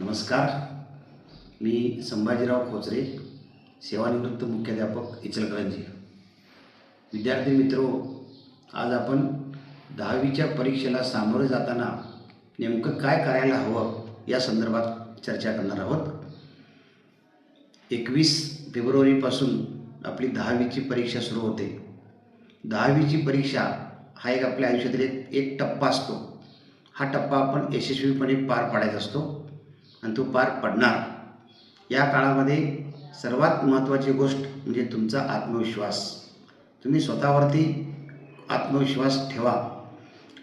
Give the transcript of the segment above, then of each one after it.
नमस्कार. मी संभाजीराव खोचरे सेवानिवृत्त मुख्याध्यापक इचलकरंजी. विद्यार्थी मित्रो आज आपण दहावीच्या परीक्षेला सामोरे जाताना नेमकं काय करायला हवं या संदर्भात चर्चा करणार आहोत. एकवीस फेब्रुवारीपासून आपली दहावीची परीक्षा सुरू होते. दहावीची परीक्षा हा एक आपल्या आयुष्यातील एक एक टप्पा असतो. हा टप्पा आपण यशस्वीपणे पार पाडायचा असतो. आणि तो पार पडणार. या काळामध्ये सर्वात महत्त्वाची गोष्ट म्हणजे तुमचा आत्मविश्वास. तुम्ही स्वतःवरती आत्मविश्वास ठेवा.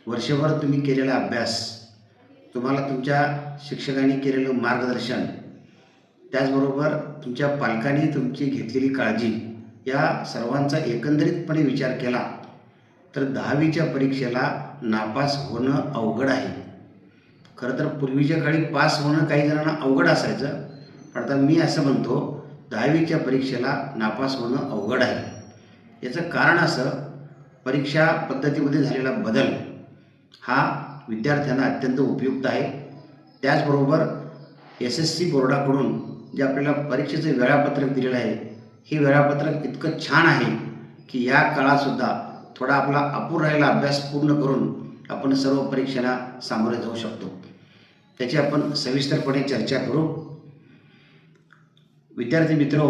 वर्षभर तुम्ही केलेला अभ्यास तुम्हाला तुमच्या शिक्षकांनी केलेलं मार्गदर्शन त्याचबरोबर तुमच्या पालकांनी तुमची घेतलेली काळजी या सर्वांचा एकंदरीतपणे विचार केला तर दहावीच्या परीक्षेला नापास होणं अवघड आहे. खरं तर पूर्वीच्या काळी पास होणं काही जणांना अवघड असायचं पण आता मी असं म्हणतो दहावीच्या परीक्षेला नापास होणं अवघड आहे. याचं कारण असं परीक्षा पद्धतीमध्ये झालेला बदल हा विद्यार्थ्यांना अत्यंत उपयुक्त आहे. त्याचबरोबर एस एस सी बोर्डाकडून जे आपल्याला परीक्षेचं वेळापत्रक दिलेलं आहे हे वेळापत्रक इतकं छान आहे की या काळातसुद्धा थोडा आपला अपूर राहिलेला अभ्यास पूर्ण करून आपण सर्व परीक्षेला सामोरे जाऊ शकतो. त्याची आपण सविस्तरपणे चर्चा करू. विद्यार्थी मित्रो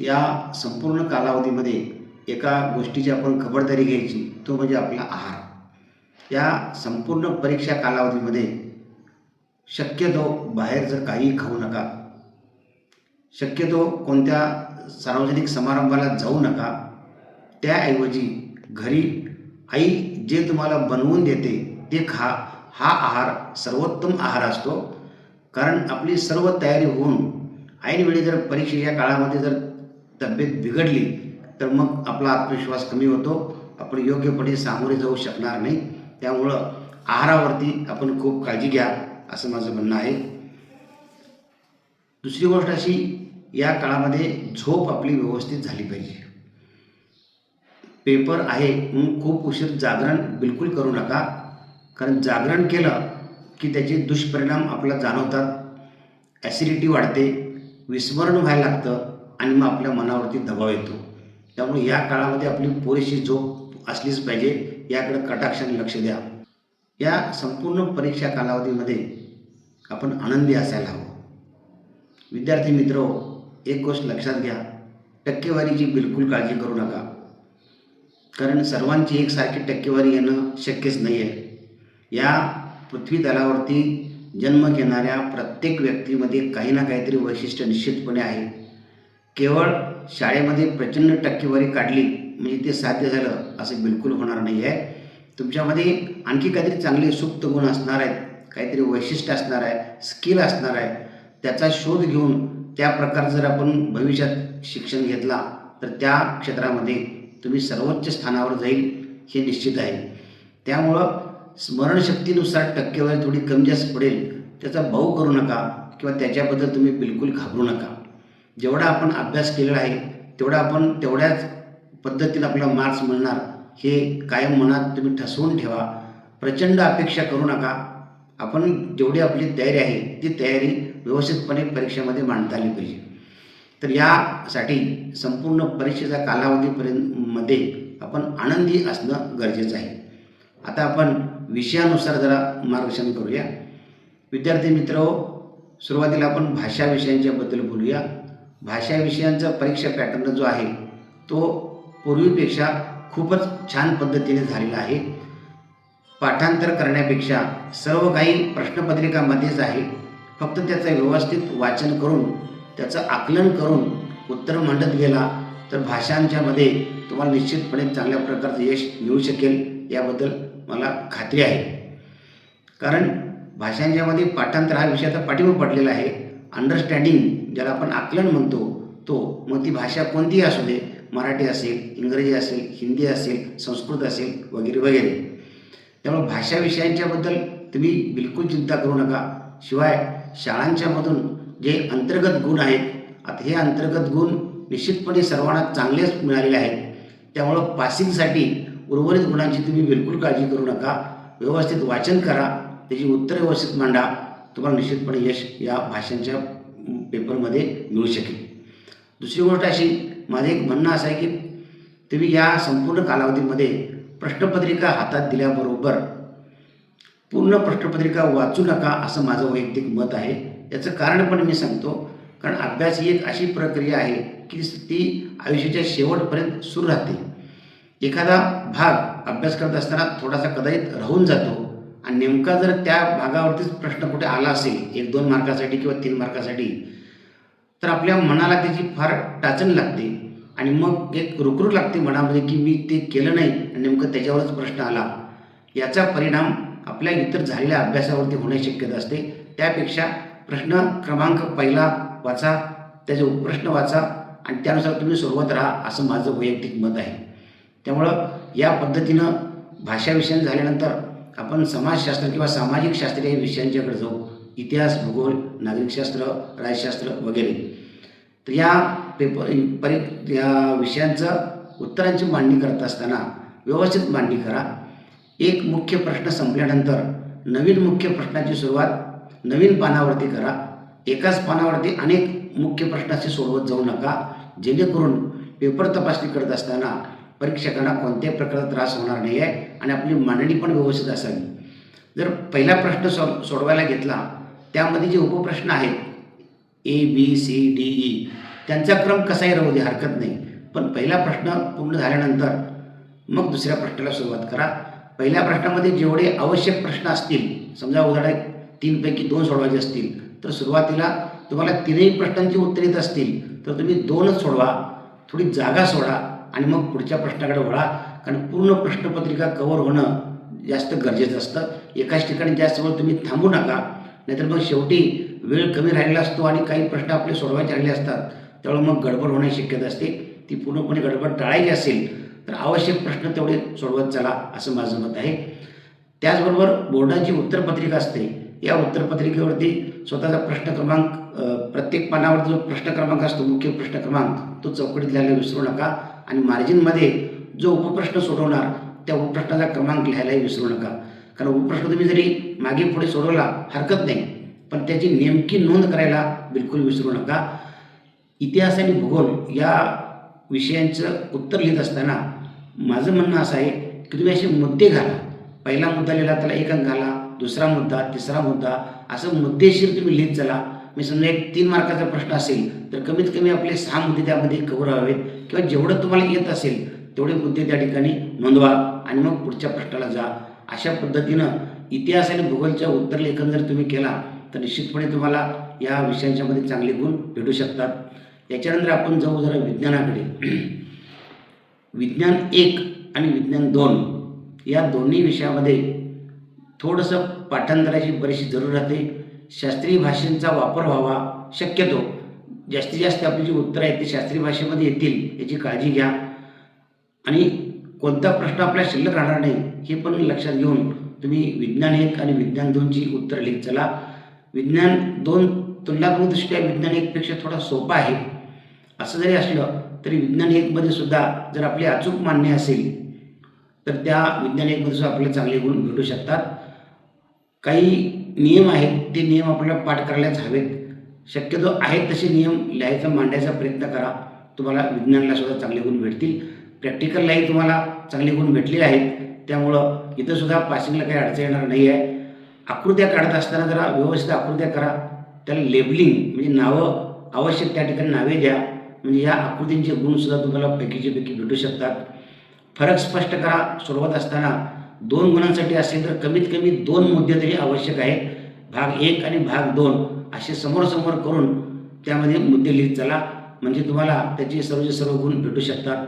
या संपूर्ण कालावधीमध्ये एका गोष्टीची आपण खबरदारी घ्यायची तो म्हणजे आपला आहार. या संपूर्ण परीक्षा कालावधीमध्ये शक्यतो बाहेर जर काही खाऊ नका शक्यतो कोणत्या सार्वजनिक समारंभाला जाऊ नका त्याऐवजी घरी आई जे तुम्हाला बनवून देते ते खा. हा आहार सर्वोत्तम आहार असतो. कारण आपली सर्व तयारी होऊन ऐनवेळी जर परीक्षेच्या काळामध्ये जर तब्येत बिघडली तर मग आपला आत्मविश्वास कमी होतो. आपण योग्यपणे सामोरे जाऊ शकणार नाही. त्यामुळं आहारावरती आपण खूप काळजी घ्या असं माझं म्हणणं आहे. दुसरी गोष्ट अशी या काळामध्ये झोप आपली व्यवस्थित झाली पाहिजे. पेपर आहे म्हणून खूप उशीर जागरण बिलकुल करू नका. कारण जागरण केलं की त्याचे दुष्परिणाम आपल्याला जाणवतात. ॲसिडिटी वाढते विस्मरण व्हायला लागतं आणि मग आपल्या मनावरती दबाव येतो. त्यामुळे या काळामध्ये आपली पुरेशी झोप असलीच पाहिजे याकडे कटाक्षाने लक्ष द्या. या संपूर्ण परीक्षा कालावधीमध्ये आपण आनंदी असायला हवं. विद्यार्थी मित्र एक गोष्ट लक्षात घ्या टक्केवारीची बिलकुल काळजी करू नका. कारण सर्वांची एकसारखी टक्केवारी येणं शक्यच नाही आहे या पृथ्वी तलावरती जन्म घेणाऱ्या प्रत्येक व्यक्तीमध्ये काही ना काहीतरी वैशिष्ट्य निश्चितपणे आहे. केवळ शाळेमध्ये प्रचंड टक्केवारी काढली म्हणजे ते साध्य झालं असं बिलकुल होणार नाही आहे तुमच्यामध्ये आणखी काहीतरी चांगले सुप्त गुण असणार आहेत काहीतरी वैशिष्ट्य असणार आहे स्किल असणार आहे त्याचा शोध घेऊन त्या प्रकार जर आपण भविष्यात शिक्षण घेतला तर त्या क्षेत्रामध्ये तुम्ही सर्वोच्च स्थानावर जाईल हे निश्चित आहे. त्यामुळं स्मरणशक्तीनुसार टक्केवारी थोडी कमी जास्त पडेल त्याचा भाऊ करू नका किंवा त्याच्याबद्दल तुम्ही बिलकुल घाबरू नका. जेवढा आपण अभ्यास केलेला आहे तेवढा आपण तेवढ्याच पद्धतीनं आपला मार्क्स मिळणार हे कायम मनात तुम्ही ठसवून ठेवा. प्रचंड अपेक्षा करू नका. आपण जेवढी आपली तयारी आहे ती तयारी व्यवस्थितपणे परीक्षेमध्ये मांडता आली पाहिजे. तर यासाठी संपूर्ण परीक्षेच्या कालावधीपर्यंत मध्ये आपण आनंदी असणं गरजेचं आहे. आता आपण विषयानुसार जरा मार्गदर्शन करूया. विद्यार्थी मित्र सुरुवातीला आपण भाषा विषयांच्याबद्दल बोलूया. भाषा विषयांचा परीक्षा पॅटर्न जो आहे तो पूर्वीपेक्षा खूपच छान पद्धतीने झालेला आहे. पाठांतर करण्यापेक्षा सर्व काही प्रश्नपत्रिकामध्येच आहे. फक्त त्याचं व्यवस्थित वाचन करून त्याचं आकलन करून उत्तर मांडत गेला तर भाषांच्यामध्ये तुम्हाला निश्चितपणे चांगल्या प्रकारचं यश मिळू शकेल याबद्दल मला खात्री आहे. कारण भाषांच्यामध्ये पाठांतर हा विषय आता पाठीवर पडलेला आहे. अंडरस्टँडिंग ज्याला आपण आकलन म्हणतो तो मग ती भाषा कोणतीही असू दे मराठी असेल इंग्रजी असेल हिंदी असेल संस्कृत असेल वगैरे वगैरे. त्यामुळे भाषा विषयांच्याबद्दल तुम्ही बिलकुल चिंता करू नका. शिवाय शाळांच्यामधून जे अंतर्गत गुण आहेत आता हे अंतर्गत गुण निश्चितपणे सर्वांना चांगलेच मिळालेले आहेत. त्यामुळं पासिंगसाठी उर्वरित गुणांची तुम्ही बिलकुल काळजी करू नका. व्यवस्थित वाचन करा. त्याची उत्तरं व्यवस्थित मांडा. तुम्हाला निश्चितपणे यश या भाषांच्या पेपरमध्ये मिळू शकेल. दुसरी गोष्ट अशी माझं एक म्हणणं असं आहे की तुम्ही या संपूर्ण कालावधीमध्ये प्रश्नपत्रिका हातात दिल्याबरोबर पूर्ण प्रश्नपत्रिका वाचू नका असं माझं वैयक्तिक मत आहे. याचं कारण पण मी सांगतो कारण अभ्यास ही एक अशी प्रक्रिया आहे की ती आयुष्याच्या शेवटपर्यंत सुरू राहते. एखादा भाग अभ्यास करत असताना थोडासा कदाचित राहून जातो आणि नेमका जर त्या भागावरतीच प्रश्न कुठे आला असेल एक दोन मार्कासाठी किंवा तीन मार्कासाठी तर आपल्या मनाला त्याची फार टाचण लागते आणि मग एक रुकरूक लागते मनामध्ये की मी ते केलं नाही आणि नेमकं त्याच्यावरच प्रश्न आला. याचा परिणाम आपल्या इतर झालेल्या अभ्यासावरती होण्याची शक्यता असते. त्यापेक्षा प्रश्न क्रमांक पहिला वाचा त्याचे प्रश्न वाचा आणि त्यानुसार तुम्ही सोडवत राहा असं माझं वैयक्तिक मत आहे. त्यामुळं या पद्धतीनं भाषाविषयी झाल्यानंतर आपण समाजशास्त्र किंवा सामाजिक शास्त्र या विषयांच्याकडे जाऊ. इतिहास भूगोल नागरिकशास्त्र राजशास्त्र वगैरे. तर या पेपर परी या विषयांचं उत्तरांची मांडणी करत असताना व्यवस्थित मांडणी करा. एक मुख्य प्रश्न संपल्यानंतर नवीन मुख्य प्रश्नाची सुरुवात नवीन पानावरती करा. एकाच पानावरती अनेक मुख्य प्रश्नाशी सोडवत जाऊ नका. जेणेकरून पेपर तपासणी करत असताना परीक्षकांना कोणत्याही प्रकारचा त्रास होणार नाही आहे आणि आपली मांडणी पण व्यवस्थित असावी. जर पहिला प्रश्न सो सोडवायला घेतला त्यामध्ये जे उपप्रश्न आहेत A B C D E त्यांचा क्रम कसाही राहू दे हरकत नाही. पण पहिला प्रश्न पूर्ण झाल्यानंतर मग दुसऱ्या प्रश्नाला सुरुवात करा. पहिल्या प्रश्नामध्ये जेवढे आवश्यक प्रश्न असतील समजा उदाहरण तीनपैकी दोन सोडवायचे असतील तर सुरुवातीला तुम्हाला तीनही प्रश्नांची उत्तरे येत असतील तर तुम्ही दोनच सोडवा. थोडी जागा सोडा. आणि मग पुढच्या प्रश्नाकडे वळा. कारण पूर्ण प्रश्नपत्रिका कव्हर होणं जास्त गरजेचं असतं. एकाच ठिकाणी जास्त वेळ तुम्ही थांबू नका. नाहीतर मग शेवटी वेळ कमी राहिलेला असतो आणि काही प्रश्न आपले सोडवायचे राहिले असतात. त्यामुळे मग गडबड होण्याची शक्यता असते. ती पूर्णपणे गडबड टाळायची असेल तर आवश्यक प्रश्न तेवढे सोडवत चला असं माझं मत आहे. त्याचबरोबर बोर्डाची उत्तरपत्रिका असते. या उत्तरपत्रिकेवरती स्वतःचा प्रश्न क्रमांक प्रत्येक पानावरती जो प्रश्न क्रमांक असतो मुख्य प्रश्न क्रमांक तो चौकटीत लिहायला विसरू नका. आणि मार्जिनमध्ये जो उपप्रश्न सोडवणार त्या उपप्रश्नाचा क्रमांक लिहायलाही विसरू नका. कारण उपप्रश्न तुम्ही जरी मागे पुढे सोडवला हरकत नाही. पण त्याची नेमकी नोंद करायला बिलकुल विसरू नका. इतिहास आणि भूगोल या विषयांचं उत्तर लिहित असताना माझं म्हणणं असं आहे की तुम्ही असे मुद्दे घाला. पहिला मुद्दा लिहिला त्याला एक अंक घाला. दुसरा मुद्दा तिसरा मुद्दा असं मुद्देशीर तुम्ही लिहित चला. मी समजा एक तीन मार्काचा प्रश्न असेल तर कमीत कमी आपले सहा मुद्दे त्यामध्ये कव्हर व्हावेत. किंवा जेवढं तुम्हाला येत असेल तेवढे मुद्दे त्या ठिकाणी नोंदवा आणि मग पुढच्या प्रश्नाला जा. अशा पद्धतीनं इतिहास आणि भूगोलच्या उत्तरलेखन जर तुम्ही केला तर निश्चितपणे तुम्हाला या विषयांच्यामध्ये चांगले गुण भेटू शकतात. याच्यानंतर आपण जाऊ जरा विज्ञानाकडे. विज्ञान एक आणि विज्ञान दोन या दोन्ही विषयामध्ये थोडंसं पाठांतराची बरीचशी जरूर राहते. शास्त्रीय भाषेचा वापर व्हावा शक्यतो. जास्तीत जास्त आपली जी उत्तरं आहेत ती शास्त्रीय भाषेमध्ये येतील याची काळजी घ्या. आणि कोणता प्रश्न आपल्या शिल्लक राहणार नाही हे पण लक्षात घेऊन तुम्ही विज्ञान एक आणि विज्ञान दोनची उत्तरं लिहित चला विज्ञान दोन तुलनात्मक दृष्ट्या विज्ञान एकपेक्षा थोडा सोपा आहे. असं जरी असलं तरी विज्ञान एकमध्ये सुद्धा जर आपली अचूक मान्य असेल तर त्या विज्ञान एकमध्ये सुद्धा आपल्याला चांगले गुण भेटू शकतात. काही नियम आहेत ते नियम आपल्याला पाठ करायलाच हवेत. शक्यतो आहेत तसे नियम लिहायचा मांडायचा प्रयत्न करा. तुम्हाला विज्ञानाला सुद्धा चांगले गुण भेटतील. प्रॅक्टिकललाही तुम्हाला चांगले गुण भेटलेले आहेत. त्यामुळं इथं सुद्धा पासिंगला काही अडचण येणार नाही आहे आकृत्या काढत असताना जरा व्यवस्थित आकृत्या करा. त्याला लेबलिंग म्हणजे नावं आवश्यक त्या ठिकाणी नावे द्या. म्हणजे या आकृतींचे गुणसुद्धा तुम्हाला पैकीचे पैकी भेटू शकतात. फरक स्पष्ट करा. सुरुवात असताना दोन गुणांसाठी असेल तर कमीत कमी दोन मुद्दे तरी आवश्यक आहेत. भाग एक आणि भाग दोन असे समोरासमोर करून त्यामध्ये मुद्दे लिहित चला. म्हणजे तुम्हाला त्याचे सर्वचे सर्व गुण भेटू शकतात.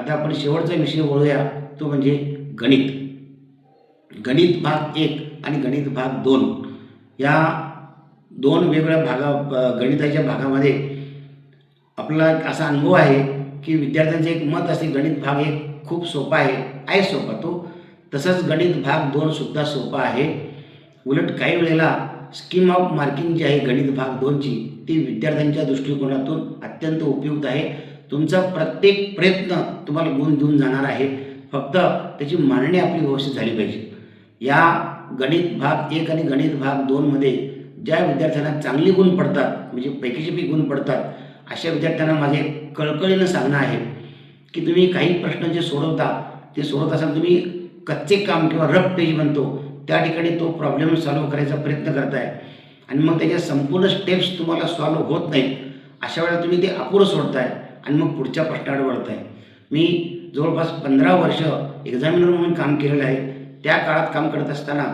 आता आपण शेवटचा विषय वळूया. तो म्हणजे गणित. गणित भाग एक आणि गणित भाग दोन. या दोन वेगवेगळ्या भागा गणिताच्या भागामध्ये आपला एक असा अनुभव आहे की विद्यार्थ्यांचं एक मत असे गणित भाग एक खूप सोपा आहे. आहे सोपा तो. तसंच गणित भाग दोन सुद्धा सोपा आहे. उलट काही वेळेला स्कीम ऑफ मार्किंग जी आहे गणित भाग दोनची ती विद्यार्थ्यांच्या दृष्टिकोनातून अत्यंत उपयुक्त आहे. तुमचा प्रत्येक प्रयत्न तुम्हाला गुण देऊन जाणार आहे. फक्त त्याची मांडणी आपली व्यवस्थित झाली पाहिजे. या गणित भाग एक आणि गणित भाग दोनमध्ये ज्या विद्यार्थ्यांना चांगली गुण पडतात म्हणजे पैकीचे गुण पडतात अशा विद्यार्थ्यांना माझे कळकळीनं सांगणं आहे की तुम्ही काही प्रश्न जे सोडवता ते सोडवत असाल तुम्ही कच्चे काम किंवा रफ पेज म्हणतो त्या ठिकाणी तो प्रॉब्लेम सॉल्व्ह करायचा प्रयत्न करताय. आणि मग त्याच्या संपूर्ण स्टेप्स तुम्हाला सॉल्व्ह होत नाहीत. अशा वेळेला तुम्ही ते अपुरं सोडताय आणि मग पुढच्या प्रश्नाकडे वळताय. मी जवळपास पंधरा वर्ष एक्झामिनर म्हणून काम केलेलं आहे. त्या काळात काम करत असताना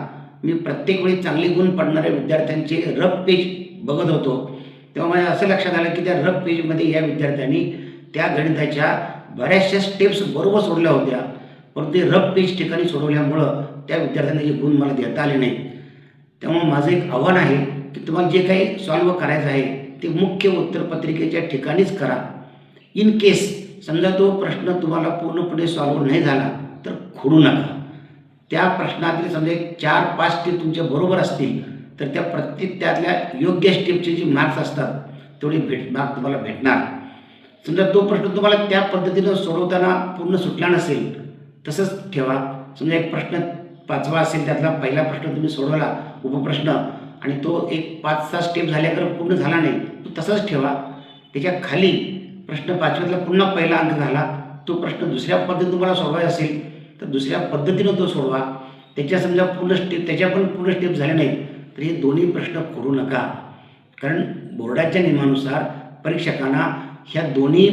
मी प्रत्येक वेळी चांगले गुण पडणाऱ्या विद्यार्थ्यांचे रफ पेज बघत होतो. तेव्हा माझ्या असं लक्षात आलं की त्या रफ पेजमध्ये या विद्यार्थ्यांनी त्या गणिताच्या बऱ्याचशा स्टेप्स बरोबर सोडल्या होत्या. परंतु ते रफ पेज ठिकाणी सोडवल्यामुळं त्या विद्यार्थ्यांना जे गुण मला देता आले नाही त्यामुळं माझं एक आव्हान आहे की तुम्हाला जे काही सॉल्व करायचं आहे ते मुख्य उत्तरपत्रिकेच्या ठिकाणीच करा. इन केस समजा तो प्रश्न तुम्हाला पूर्णपणे सॉल्व नाही झाला तर खोडू नका. त्या प्रश्नातील समजा एक चार पाच स्टेप तुमच्या बरोबर असतील तर त्या प्रत्येक त्यातल्या योग्य स्टेपचे जे मार्क्स असतात तेवढे भेट मार्क तुम्हाला भेटणार. समजा तो प्रश्न तुम्हाला त्या पद्धतीनं सोडवताना पूर्ण सुटला नसेल तसंच ठेवा. समजा एक प्रश्न पाचवा असेल त्यातला पहिला प्रश्न तुम्ही सोडवला उपप्रश्न आणि तो एक पाच सहा स्टेप झाल्याकर पूर्ण झाला नाही तो तसाच ठेवा. त्याच्याखाली प्रश्न पाचव्यातला पुन्हा पहिला अंक झाला तो प्रश्न दुसऱ्या पद्धतीने तुम्हाला सोडवायचा असेल तर दुसऱ्या पद्धतीनं तो सोडवा. त्याच्या समजा पूर्ण स्टेप त्याच्या पण पूर्ण स्टेप झाले नाहीत तर हे दोन्ही प्रश्न करू नका. कारण बोर्डाच्या नियमानुसार परीक्षकांना ह्या दोन्ही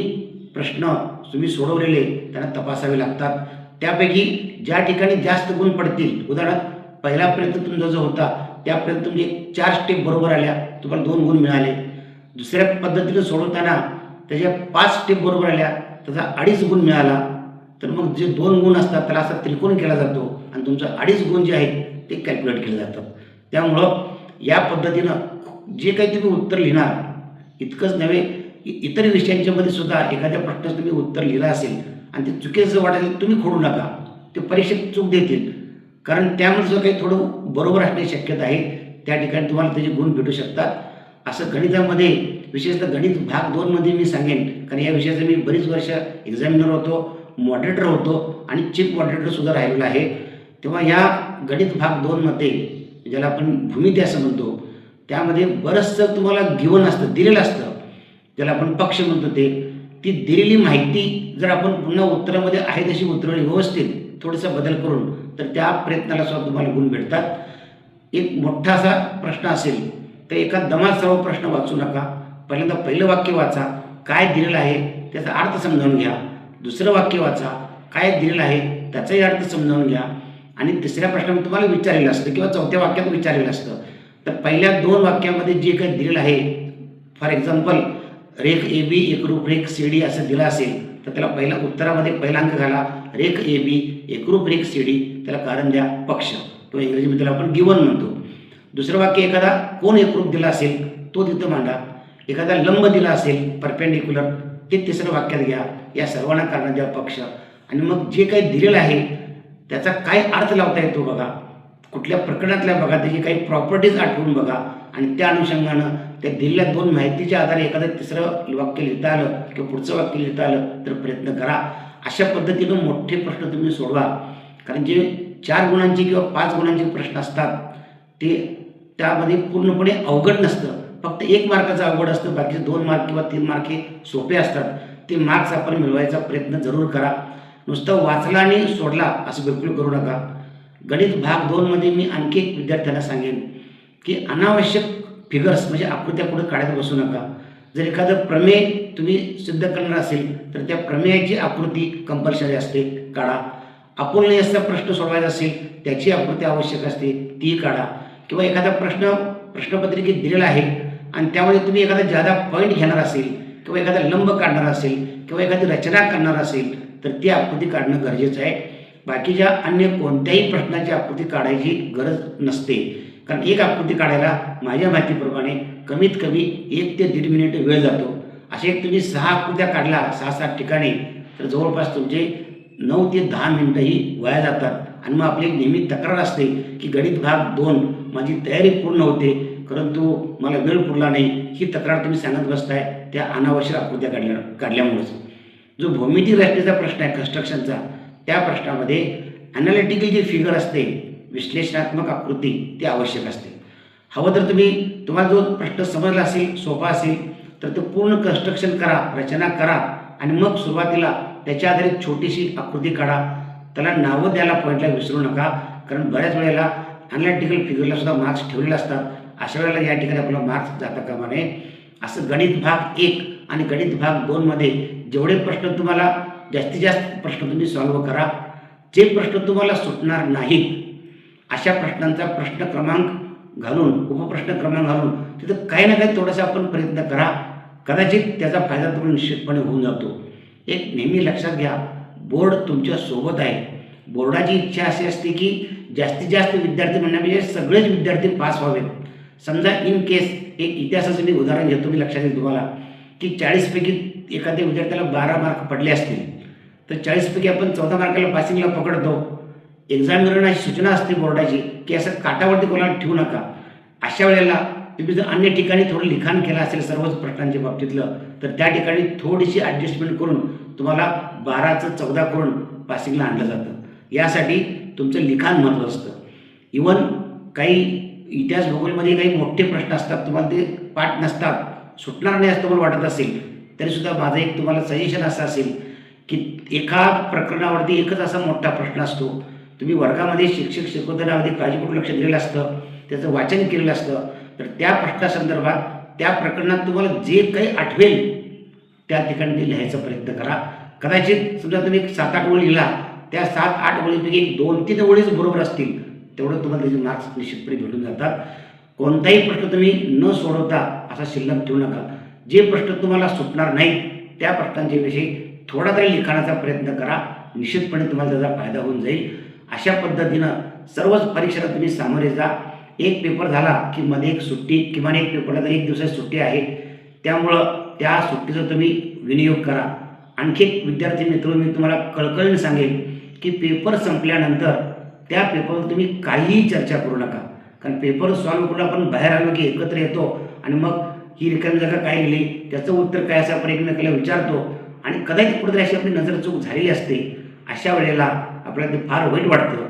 प्रश्न तुम्ही सोडवलेले त्यांना तपासावे लागतात. त्यापैकी ज्या ठिकाणी जास्त गुण पडतील उदाहरणार्थ पहिला प्रयत्न तुमचा जो होता त्यापर्यंत तुमचे चार स्टेप बरोबर आल्या तुम्हाला दोन गुण मिळाले. दुसऱ्या पद्धतीनं सोडवताना त्याच्या पाच स्टेप बरोबर आल्या त्याचा अडीच गुण मिळाला. तर मग जे दोन गुण असतात त्याला असा त्रिकोण केला जातो आणि तुमचं अडीच गुण जे आहेत ते कॅल्क्युलेट केले जातात. त्यामुळं या पद्धतीनं जे काही तुम्ही उत्तर लिहिणार इतकंच नव्हे इतर विषयांच्यामध्ये सुद्धा एखाद्या प्रश्नाचं तुम्ही उत्तर लिहिलं असेल आणि ते चुकीचं वाटेल तुम्ही खोडू नका. ते परीक्षेत चूक देतील. कारण त्यामुळे जो काही थोडं बरोबर असण्याची शक्यता आहे. त्या ठिकाणी तुम्हाला त्याचे गुण भेटू शकतात. असं गणितामध्ये विशेषतः गणित भाग दोनमध्ये मी सांगेन. कारण या विषयाचं मी बरीच वर्ष एक्झामिनर होतो मॉडरेटर होतो आणि चीफ मॉडरेटरसुद्धा राहिलेला आहे. तेव्हा या गणित भाग दोनमध्ये ज्याला आपण भूमिती असं म्हणतो त्यामध्ये बरंचसं तुम्हाला गिवन असतं दिलेलं असतं. ज्याला आपण पक्ष म्हणतो ते. ती दिलेली माहिती जर आपण पुन्हा उत्तरामध्ये आहे तशी उतरवली व्यवस्थित थोडासा बदल करून तर त्या प्रयत्नाला सुद्धा तुम्हाला गुण भेटतात. एक मोठा असा प्रश्न असेल तर एका दमात सर्व प्रश्न वाचू नका. पहिल्यांदा पहिलं वाक्य वाचा काय दिलेलं आहे त्याचा अर्थ समजावून घ्या. दुसरं वाक्य वाचा काय दिलेलं आहे त्याचाही अर्थ समजावून घ्या. आणि तिसऱ्या प्रश्नामध्ये तुम्हाला विचारलेलं असतं किंवा चौथ्या वाक्यात विचारलेलं असतं. तर पहिल्या दोन वाक्यामध्ये जे काही दिलेलं आहे फॉर एक्झाम्पल रेख ए बी एकरूप रेख सी डी असं दिलं असेल तर त्याला पहिला उत्तरामध्ये पहिला अंक घाला. रेख ए बी एकरूप रेख सी डी त्याला कारण द्या पक्ष. तो इंग्रजीमध्ये त्याला आपण गिवन म्हणतो. दुसरं वाक्य एखादा कोण एकरूप दिला असेल तो तिथं मांडा. एखादा लंब दिला असेल परपेंडिक्युलर ते तिसरं वाक्यात घ्या. या सर्वांना कारण द्या पक्ष. आणि मग जे काही दिलेलं आहे त्याचा काय अर्थ लावता येतो बघा. कुठल्या प्रकरणातल्या बघा त्याची काही प्रॉपर्टीज आठवून बघा. आणि त्या अनुषंगानं त्या दिलेल्या दोन माहितीच्या आधारे एखादं तिसरं वाक्य लिहिता आलं किंवा पुढचं वाक्य लिहिता आलं तर प्रयत्न करा. अशा पद्धतीनं मोठे प्रश्न तुम्ही सोडवा. कारण जे चार गुणांचे किंवा पाच गुणांचे प्रश्न असतात ते त्यामध्ये पूर्णपणे अवघड नसतं. फक्त एक मार्काचं अवघड असतं बाकीचे दोन मार्क किंवा तीन मार्क हे सोपे असतात. ते मार्क्स आपण मिळवायचा प्रयत्न जरूर करा. नुसतं वाचला आणि सोडला असं बिलकुल करू नका. गणित भाग दोनमध्ये मी आणखी एक विद्यार्थ्यांना सांगेन की अनावश्यक फिगर्स म्हणजे आकृत्या पुढे काढत बसू नका. जर एखादं प्रमेय तुम्ही सिद्ध करणार असेल तर त्या प्रमेयाची आकृती कंपल्सरी असते काढा. अपूर्णीयचा प्रश्न सोडवायचा असेल त्याची आकृती आवश्यक असते ती काढा. किंवा एखादा प्रश्न प्रश्नपत्रिकेत दिलेला आहे आणि त्यामध्ये तुम्ही एखादा जादा पॉईंट घेणार असेल किंवा एखादा लंब काढणार असेल किंवा एखादी रचना करणार असेल तर ती आकृती काढणं गरजेचं आहे. बाकीच्या अन्य कोणत्याही प्रश्नाची आकृती काढायची गरज नसते. कारण एक आकृती काढायला माझ्या माहितीप्रमाणे कमीत कमी एक ते दीड मिनिट वेळ जातो. असे एक तुम्ही सहा आकृत्या काढला सहा सात ठिकाणी तर जवळपास तुमचे नऊ ते दहा मिनटंही वाया जातात. आणि मग आपली एक नेहमी तक्रार असते की गणित भाग दोन माझी तयारी पूर्ण होते परंतु मला वेळ पुरला नाही. ही तक्रार तुम्ही सांगत बसताय त्या अनावश्यक आकृत्या काढल्या काढल्यामुळेच. जो भौमितिक रचनेचा प्रश्न आहे कन्स्ट्रक्शनचा त्या प्रश्नामध्ये ॲनालिटिकल जी फिगर असते विश्लेषणात्मक आकृती ती आवश्यक असते. हवं तर तुम्ही तुम्हाला जो प्रश्न समजला असेल सोपा असेल तर तो पूर्ण कन्स्ट्रक्शन करा रचना करा आणि मग सुरुवातीला त्याच्या आधारित छोटीशी आकृती काढा. त्याला नावं द्यायला पॉईंटला विसरू नका कारण बऱ्याच वेळेला अनलॅटिकल फिगरला सुद्धा मार्क्स ठेवलेले असतात. अशा वेळेला या ठिकाणी आपला मार्क्स जाता कामा नये असं गणित भाग एक आणि गणित भाग दोनमध्ये जेवढे प्रश्न तुम्हाला जास्तीत जास्त प्रश्न तुम्ही सॉल्व्ह करा. जे प्रश्न तुम्हाला सुटणार नाहीत अशा प्रश्नांचा प्रश्न क्रमांक घालून उपप्रश्न क्रमांक घालून तिथं काही ना काही थोडासा आपण प्रयत्न करा. कदाचित त्याचा फायदा तुम्हाला निश्चितपणे होऊन जातो. एक नेहमी लक्षात घ्या बोर्ड तुमच्यासोबत आहे. बोर्डाची इच्छा अशी असते की जास्तीत जास्त विद्यार्थी म्हणण्यापेक्षा सगळेच विद्यार्थी पास व्हावेत. समजा इन केस एक इतिहासाचं मी उदाहरण घेतो मी लक्षात येईल तुम्हाला की चाळीसपैकी एखाद्या विद्यार्थ्याला बारा मार्क पडले असतील. तर चाळीसपैकी आपण चौदा मार्काला पासिंगला पकडतो. एक्झामिनरना अशी सूचना असते बोर्डाची की असं काटावरती कोणाला ठेवू नका. अशा वेळेला तुम्ही जर अन्य ठिकाणी थोडं लिखाण केलं असेल सर्वच प्रश्नांच्या बाबतीतलं तर त्या ठिकाणी थोडीशी ॲडजस्टमेंट करून तुम्हाला बाराचं चौदा करून पासिंगला आणलं जातं. यासाठी तुमचं लिखाण महत्त्वाचं असतं. इवन काही इतिहास भूगोलमध्ये काही मोठे प्रश्न असतात तुम्हाला ते पाठ नसतात सुटणार नाही असं तुम्हाला वाटत असेल तरीसुद्धा माझं एक तुम्हाला सजेशन असं असेल की एका प्रकरणावरती एकच असा मोठा प्रश्न असतो तुम्ही वर्गामध्ये शिक्षक शिकवतानामध्ये काळजीपूर्वक लक्ष दिलेलं असतं त्याचं वाचन केलेलं असतं तर त्या प्रश्नासंदर्भात त्या प्रकरणात तुम्हाला जे काही आठवेल त्या ठिकाणी ते लिहायचा प्रयत्न करा. कदाचित समजा तुम्ही एक सात आठ ओळी लिहिला त्या सात आठ ओळीपैकी एक दोन तीन ओळीच बरोबर असतील तेवढं तुम्हाला त्याचे मार्क्स निश्चितपणे भेटून जातात. कोणताही प्रश्न तुम्ही न सोडवता असा शिल्लक ठेवू नका. जे प्रश्न तुम्हाला सुटणार नाहीत त्या प्रश्नांच्या विषयी थोडा तरी लिखाणाचा प्रयत्न करा. निश्चितपणे तुम्हाला त्याचा फायदा होऊन जाईल. अशा पद्धतीनं सर्वच परीक्षेला तुम्ही सामोरे जा. एक पेपर झाला की मध्ये एक सुट्टी किमान एक पेपरला तर एक दिवसाची सुट्टी आहे. त्यामुळं त्या सुट्टीचा तुम्ही विनियोग करा. आणखी एक विद्यार्थी मित्र मी तुम्हाला कळकळीने सांगेन की पेपर संपल्यानंतर त्या पेपरवर तुम्ही काहीही चर्चा करू नका. कारण पेपर सॉल्व्ह करून आपण बाहेर आलो की एकत्र येतो आणि मग ही रिकामी जागा काय लिहिली त्याचं उत्तर काय असं आपण एकमेकाला विचारतो. आणि कदाचित कुठेतरी अशी आपली नजर चूक झालेली असते. अशा वेळेला आपल्याला ते फार वाईट वाटतं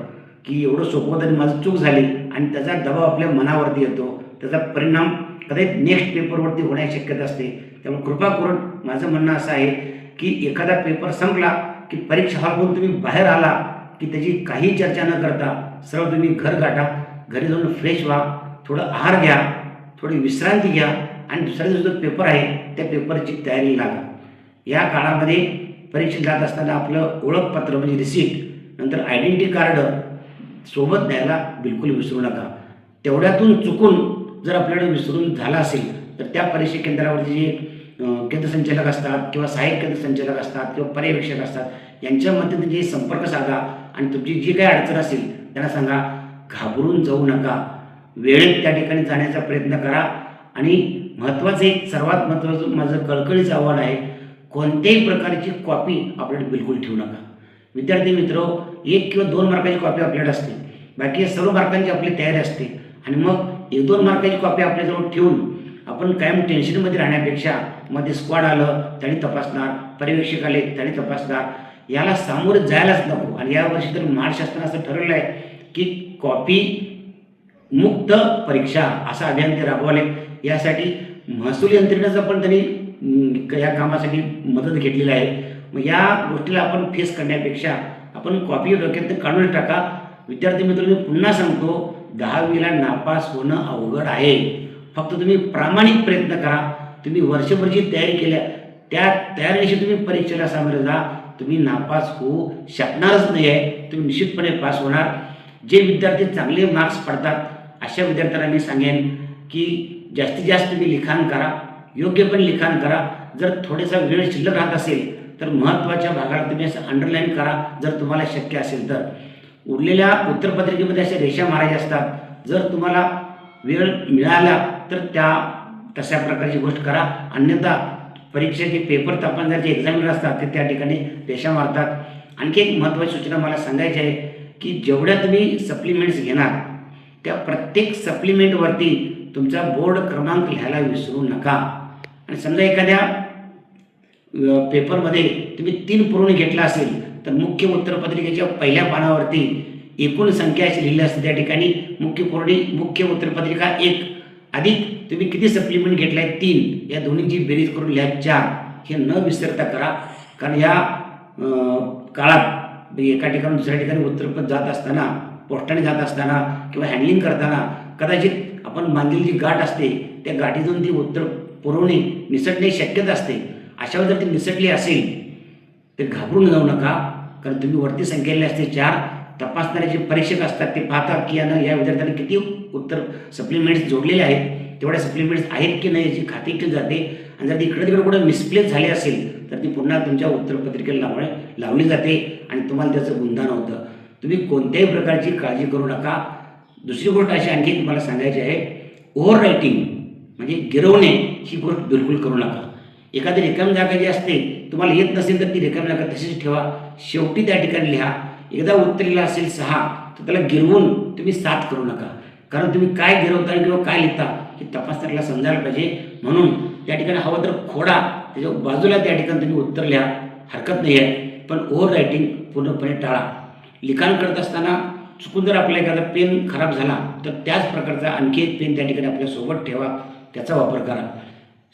की एवढं सोपं तरी माझं माझी चूक झाली आणि त्याचा दबाव आपल्या मनावरती येतो. त्याचा परिणाम कदाचित नेक्स्ट पेपरवरती होण्याची शक्यता असते. त्यामुळे कृपा करून माझं म्हणणं असं आहे की एखादा पेपर संपला की परीक्षा हॉलमधून तुम्ही बाहेर आला की त्याची काही चर्चा न करता सरळ तुम्ही घर गाठा. घरी जाऊन फ्रेश व्हा. थोडं आहार घ्या. थोडी विश्रांती घ्या. आणि दुसऱ्या दिवशी जो पेपर आहे त्या पेपरची तयारी लागा. या काळामध्ये परीक्षेत जात असताना आपलं ओळखपत्र म्हणजे रिसीट नंतर आयडेंटिटी कार्ड सोबत न्यायला बिलकुल विसरू नका. तेवढ्यातून चुकून जर आपल्याकडे विसरून झाला असेल तर त्या परीक्षा केंद्रावरती जे केंद्र केंद्रसंचालक असतात किंवा सहाय्यक केंद्र संचालक असतात किंवा पर्यवेक्षक असतात यांच्यामध्ये त्यांचे संपर्क साधा आणि तुमची जी काही अडचण असेल त्यांना सांगा घाबरून जाऊ नका. वेळेत त्या ठिकाणी जाण्याचा प्रयत्न करा. आणि महत्त्वाचं एक सर्वात महत्त्वाचं माझं कळकळीचं आव्हान आहे कोणत्याही प्रकारची कॉपी आपल्याला बिलकुल ठेवू नका. विद्यार्थी मित्र एक किंवा दोन मार्काची कॉपी आपल्याकडे असते बाकी सर्व मार्कांची आपली तयारी असते. आणि मग एक दोन मार्काची कॉपी आपल्याजवळ ठेवून आपण कायम टेन्शनमध्ये राहण्यापेक्षा मध्ये स्क्वॉड आलं त्याने तपासणार पर्यवेक्षक आले त्याने तपासणार याला सामोरे जायलाच नको. आणि यावर्षी तर महाराष्ट्रानं असं ठरवलं आहे की कॉपी मुक्त परीक्षा असं अभियान ते राबवले. यासाठी महसूल यंत्रणेचं पण त्यांनी या कामासाठी मदत घेतलेली आहे. मग या गोष्टीला आपण फेस करण्यापेक्षा आपण कॉपी डोक्यात काढून टाका. विद्यार्थी मित्र मी पुन्हा सांगतो दहावीला नापास होणं अवघड आहे. फक्त तुम्ही प्रामाणिक प्रयत्न करा. तुम्ही वर्षभरची तयारी केल्या त्या तयारीशी तुम्ही परीक्षेला सामोरे जा. तुम्ही नापास होऊ शकणारच नाही आहे तुम्ही निश्चितपणे पास होणार. जे विद्यार्थी चांगले मार्क्स पडतात अशा विद्यार्थ्यांना मी सांगेन की जास्तीत जास्त तुम्ही लिखाण करा. योग्य पण लिखाण करा. जर थोडासा वेळ शिल्लक राहत असेल तर महत्त्वाच्या भागाला तुम्ही असं अंडरलाईन करा जर तुम्हाला शक्य असेल तर. उरलेल्या उत्तरपत्रिकेमध्ये अशा रेषा मारायच्या असतात. जर तुम्हाला वेळ मिळाला तर त्या तशा प्रकारची गोष्ट करा. अन्यथा परीक्षेचे पेपर तपासण्याचे जे एक्झामिनर असतात ते त्या ठिकाणी रेषा मारतात. आणखी एक महत्त्वाची सूचना मला सांगायची आहे की जेवढ्या तुम्ही सप्लिमेंट्स घेणार त्या प्रत्येक सप्लिमेंटवरती तुमचा बोर्ड क्रमांक लिहायला विसरू नका. आणि समजा एखाद्या पेपरमध्ये तुम्ही तीन पुरवणी घेतला असेल तर मुख्य उत्तरपत्रिकेच्या पहिल्या पानावरती एकूण संख्या अशी लिहिली असते त्या ठिकाणी मुख्य पुरवणी मुख्य उत्तरपत्रिका एक. अधिक तुम्ही किती सप्लिमेंट घेतला आहे तीन. या दोन्हीची बेरीज करून लिहा चार. हे न विसरता करा. कारण या काळात एका ठिकाणी दुसऱ्या ठिकाणी उत्तरपत्र जात असताना पोस्टाने जात असताना किंवा हँडलिंग करताना कदाचित आपण बांधलेली जी गाठ असते त्या गाठीतून ती उत्तर पुरवणे निसटणे शक्यच असते. अशावर जर ती निसटली असेल तर घाबरून जाऊ नका. कारण तुम्ही वरती संख्येले असते चार तपासणारे जे परीक्षक असतात ते पाहतात की यानं या विद्यार्थ्यांनी किती उत्तर सप्लिमेंट्स जोडलेले आहेत तेवढ्या सप्लिमेंट्स आहेत की नाही याची खात्री केली जाते. आणि जर ती इकडे तिकडे कुठे मिसप्लेस झाले असेल तर ती पुन्हा तुमच्या उत्तरपत्रिकेला लावणे लावली जाते आणि तुम्हाला त्याचं गुंधान होतं. तुम्ही कोणत्याही प्रकारची काळजी करू नका. दुसरी गोष्ट अशी आणखी तुम्हाला सांगायची आहे ओव्हर रायटिंग म्हणजे गिरवणे ही गोष्ट बिलकुल करू नका. एखादी रिकामी जागा जी असते तुम्हाला येत नसेल तर ती रिकामी जागा तशीच ठेवा. शेवटी त्या ठिकाणी लिहा. एकदा उत्तर लिहिलं असेल सहा तर त्याला गिरवून तुम्ही सात करू नका. कारण तुम्ही काय गिरवता किंवा काय लिहिता हे तपासणाऱ्याला समजायला पाहिजे. म्हणून त्या ठिकाणी हवं तर खोडा त्याच्या बाजूला त्या ठिकाणी तुम्ही उत्तर लिहा. हरकत नाही आहे पण ओव्हर रायटिंग पूर्णपणे टाळा. लिखाण करत असताना चुकून जर आपला एखादा पेन खराब झाला तर त्याच प्रकारचा आणखी एक पेन त्या ठिकाणी आपल्यासोबत ठेवा. त्याचा वापर करा.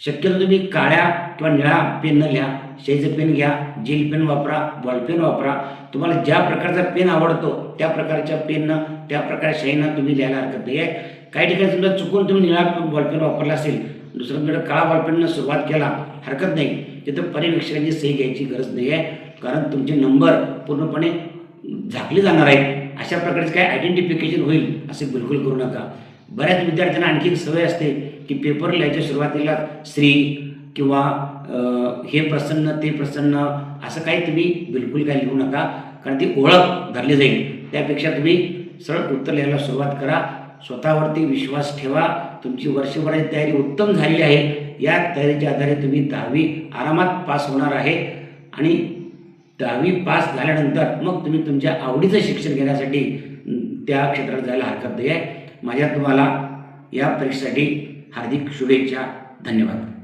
शक्यतो तुम्ही काळ्या किंवा निळा पेन न लिहा शेजं पेन घ्या जेल पेन वापरा बॉलपेन वापरा. तुम्हाला ज्या प्रकारचा पेन आवडतो त्या प्रकारच्या पेननं त्या प्रकारच्या शाईनं तुम्ही लिहायला हरकत नाही आहे काही ठिकाणी समजा चुकून तुम्ही निळा बॉलपेन वापरला असेल दुसरं तुमच्याकडे काळा बॉलपेननं सुरुवात केला हरकत नाही. तिथं पर्यवेक्षकांची सही घ्यायची गरज नाही आहे कारण तुमचे नंबर पूर्णपणे झाकले जाणार आहेत. अशा प्रकारचे काय आयडेंटिफिकेशन होईल असे बिलकुल करू नका. बऱ्याच विद्यार्थ्यांना आणखी एक सवय असते की पेपर लिहायच्या सुरुवातीला श्री किंवा हे प्रसन्न ते प्रसन्न असं काही तुम्ही बिलकुल काही लिहू नका. कारण ती ओळख धरली जाईल. त्यापेक्षा तुम्ही सरळ उत्तर लिहायला सुरुवात करा. स्वतःवरती विश्वास ठेवा. तुमची वर्षभराची तयारी उत्तम झालेली आहे. या तयारीच्या आधारे तुम्ही दहावी आरामात पास होणार आहे. आणि दहावी पास झाल्यानंतर मग तुम्ही तुमच्या आवडीचं शिक्षण घेण्यासाठी त्या क्षेत्रात जायला हरकत नाही आहे. माझ्या तुम्हाला या परीक्षेसाठी हार्दिक शुभेच्छा धन्यवाद.